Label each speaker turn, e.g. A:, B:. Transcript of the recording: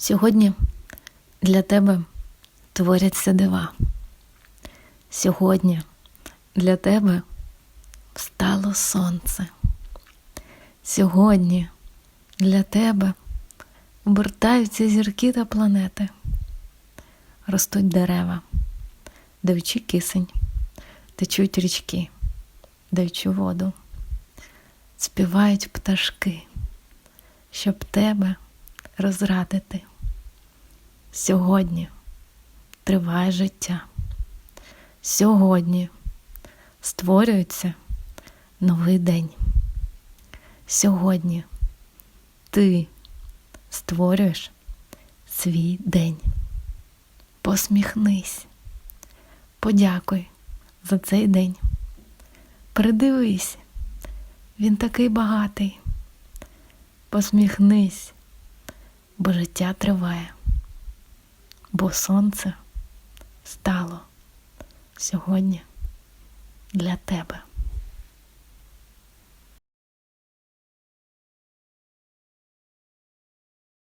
A: Сьогодні для тебе творяться дива. Сьогодні для тебе встало сонце. Сьогодні для тебе обертаються зірки та планети, ростуть дерева, даючи кисень, течуть річки, даючи воду, співають пташки, щоб тебе розрадити. Сьогодні триває життя. Сьогодні створюється новий день. Сьогодні ти створюєш свій день. Посміхнись, подякуй за цей день. Придивись, він такий багатий. Посміхнись, бо життя триває, бо сонце стало сьогодні для тебе.